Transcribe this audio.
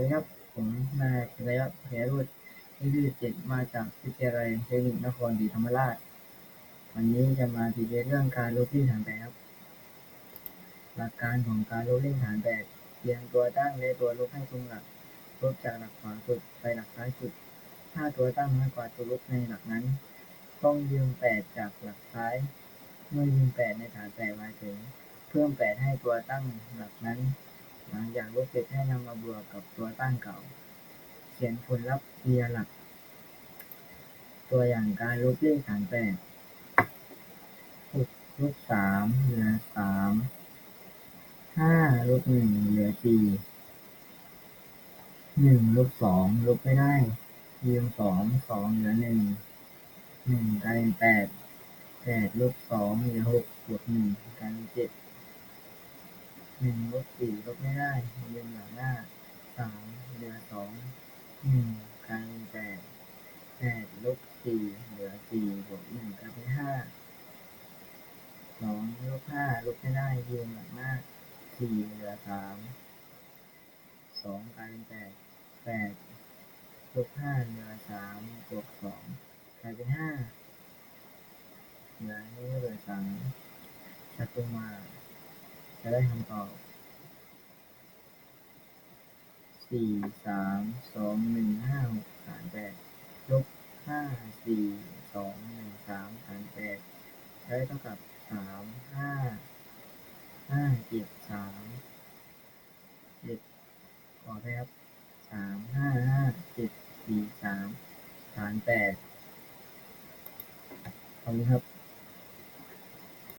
วัสดีครับ ผมนายพิระยะแพรุษอายุ17มาจากวิทยาลัยเทคนิคนครศรีธรรมราช วันนี้จะมาทีเรียนเรื่องการลบลิ่งฐานแปดครับ หลักการของการลบลิ่งฐานแปดเรียงตัวตั้งและตัวลบให้ตรงหลัก ลบจากหลักขวาสุดไปหลักซ้ายสุด ถ้าตัวตั้งน้อยกว่าตัวลบในหลักนั้น ต้องยืมแปดจากหลักซ้าย เมื่อยืมแปดในฐานแปดมาถึง เพิ่มแปดให้ตัวตั้งหลักนั้น หลังจากลบเสร็จให้นำมาบวกกับตัวตั้งเก่า เขียนผลลัพธ์ทีละหลัก ตัวอย่างการลบเลขฐานแปดหกลบสามเหลือสามห้าลบหนึ่งเหลือสี่หนึ่งลบสองลบไม่ได้ยืมสองสองเหลือหนึ่งหนึ่งกลายเป็นแปดแปดลบสองเหลือหกบวกหนึ่งกลายเป็นเจ็ด หนึ่งลบสี่ลบไม่ได้ยืมหลังหน้าสามเหลือสองหนึ่งกลายเป็นแปดแปดลบสี่เหลือสี่บวกหนึ่งกลายเป็นห้าสองลบห้าลบไม่ได้ยืมหลังหน้าสี่เหลือสามสองกลายเป็นแปดแปดลบห้าเหลือสามบวกสองกลายเป็นห้าเหลือนี้เหลือสามชัดลงมา จะได้คำตอบสี่สามสองหนึ่งห้าหกหารแปดลบห้าสี่สองหนึ่งสามหารแปดได้เท่ากับสามห้าห้าเจ็ดสามเจ็ดขอได้ครับสามห้าห้าเจ็ดสี่สามหารแปดขอบคุณครับ